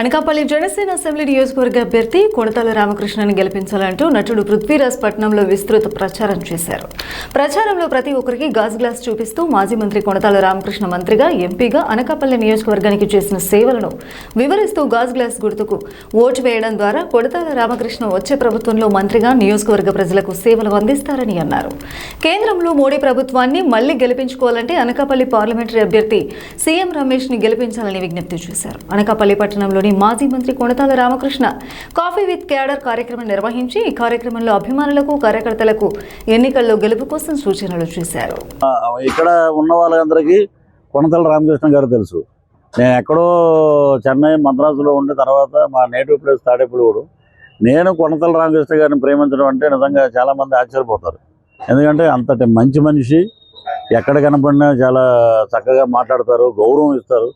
Anakapalli Janasena assembly నియోజకవర్గ అభ్యర్థి కొడతాల రామకృష్ణని గెలిపించాలంటూ నటుడు పృథ్వీరాజ్ పట్నంలో విస్తృత ప్రచారం చేశారు. ప్రచారంలో ప్రతి ఒక్కరికి గాజ్ గ్లాస్ చూపిస్తూ మాజీ మంత్రి కొడతాల రామకృష్ణ మంత్రిగా ఎంపీగా అనకాపల్లి నియోజకవర్గానికి చేసిన సేవలను వివరిస్తూ గాజ్ గ్లాస్ గుర్తుకు ఓటు వేయడం ద్వారా కొడతాల రామకృష్ణ వచ్చే ప్రభుత్వంలో మంత్రిగా నియోజకవర్గ ప్రజలకు సేవలు అందిస్తారని అన్నారు. కేంద్రంలో మోడీ ప్రభుత్వాన్ని మళ్ళీ గెలిపించుకోవాలంటే అనకాపల్లి పార్లమెంటరీ అభ్యర్థి సీఎం రమేష్ని గెలిపించాలని విజ్ఞప్తి చేశారు. అనకాపల్లి పట్టణంలో పట్టణంలోని మాజీ మంత్రి Konathala Ramakrishna coffee with cadre కార్యక్రమం నిర్వహించి ఈ కార్యక్రమంలో అభిమానులకు కార్యకర్తలకు ఎన్నికల్లో గెలుపు కోసం సూచనలు చేశారు. ఇక్కడ ఉన్న వాళ్ళందరికీ కొనతల రామకృష్ణ గారు తెలుసు. నేను ఎక్కడో చెన్నై మద్రాసులో ఉండే తర్వాత మా నేటివ్ ప్లేస్ తాడేపల్లిగూడు. నేను కొనతల రామకృష్ణ గారిని ప్రేమించడం అంటే నిజంగా చాలామంది ఆశ్చర్యపోతారు. ఎందుకంటే అంతటి మంచి మనిషి ఎక్కడ కనపడినా చాలా చక్కగా మాట్లాడతారు గౌరవం ఇస్తారు.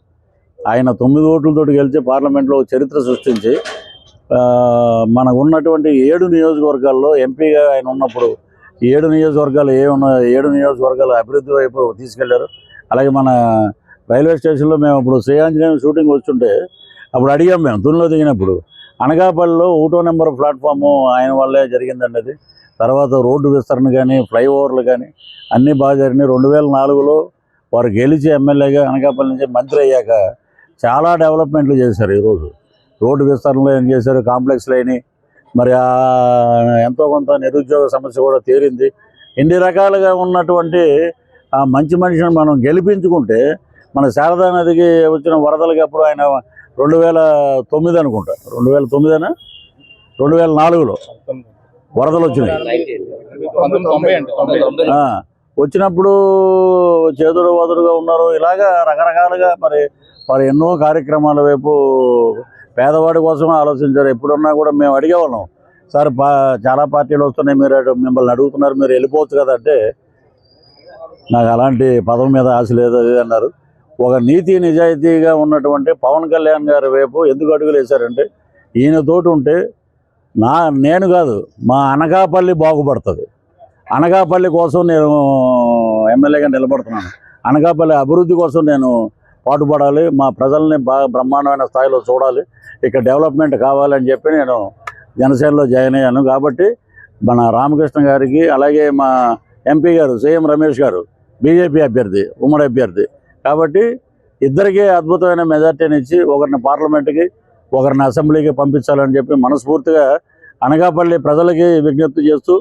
ఆయన తొమ్మిది ఓట్లతో గెలిచి పార్లమెంట్లో చరిత్ర సృష్టించి మనకు ఉన్నటువంటి ఏడు నియోజకవర్గాల్లో ఎంపీగా ఆయన ఉన్నప్పుడు ఏడు నియోజకవర్గాలు ఏ ఉన్న ఏడు నియోజకవర్గాలు అభివృద్ధి వైపు తీసుకెళ్ళారు. అలాగే మన రైల్వే స్టేషన్లో మేము ఇప్పుడు శ్రీయాంజనేయం షూటింగ్ వస్తుంటే అప్పుడు అడిగాం మేము తునిలో దిగినప్పుడు అనకాపల్లిలో ఒకటో నెంబర్ ప్లాట్ఫాము ఆయన వల్లే జరిగిందండి అది. తర్వాత రోడ్డు విస్తరణ కానీ ఫ్లైఓవర్లు కానీ అన్నీ బాగా జరిగినాయి. రెండు వేల నాలుగులో వారు గెలిచి ఎమ్మెల్యేగా అనకాపల్లి నుంచి మంత్రి అయ్యాక చాలా డెవలప్మెంట్లు చేశారు ఈరోజు. రోడ్డు విస్తరణలో ఏం చేశారు కాంప్లెక్స్లు అయినాయి. మరి ఆ ఎంతో కొంత నిరుద్యోగ సమస్య కూడా తీరింది. ఇన్ని రకాలుగా ఉన్నటువంటి ఆ మంచి మనిషిని మనం గెలిపించుకుంటే మన శారదా నదికి వచ్చిన వరదలకి అప్పుడు ఆయన రెండు వేల తొమ్మిది అనుకుంటా. రెండు వేల తొమ్మిదేనా? రెండు వేల నాలుగులో వరదలు వచ్చినాయి. వచ్చినప్పుడు చేదుడు వదుడుగా ఉన్నారు. ఇలాగా రకరకాలుగా మరి మరి ఎన్నో కార్యక్రమాల వైపు పేదవాడి కోసం ఆలోచించారు. ఎప్పుడున్నా కూడా మేము అడిగేవాళ్ళం సార్ పా చాలా పార్టీలు వస్తున్నాయి మీరు అటు మిమ్మల్ని అడుగుతున్నారు మీరు వెళ్ళిపోవచ్చు కదా అంటే నాకు అలాంటి పదం మీద ఆశ లేదు అది అన్నారు. ఒక నీతి నిజాయితీగా ఉన్నటువంటి పవన్ కళ్యాణ్ గారి వైపు ఎందుకు అడుగులు వేశారంటే ఈయనతోటి ఉంటే నా నేను కాదు మా అనకాపల్లి బాగుపడుతుంది. అనకాపల్లి కోసం నేను ఎమ్మెల్యేగా నిలబడుతున్నాను. అనకాపల్లి అభివృద్ధి కోసం నేను పాటుపడాలి. మా ప్రజల్ని బాగా బ్రహ్మాండమైన స్థాయిలో చూడాలి. ఇక్కడ డెవలప్మెంట్ కావాలని చెప్పి నేను జనసేనలో జాయిన్ అయ్యాను. కాబట్టి మన రామకృష్ణ గారికి అలాగే మా ఎంపీ గారు సీఎం రమేష్ గారు బీజేపీ అభ్యర్థి ఉమ్మడి అభ్యర్థి. కాబట్టి ఇద్దరికీ అద్భుతమైన మెజార్టీని ఇచ్చి ఒకరిని పార్లమెంట్కి ఒకరిని అసెంబ్లీకి పంపించాలని చెప్పి మనస్ఫూర్తిగా అనకాపల్లి ప్రజలకి విజ్ఞప్తి చేస్తూ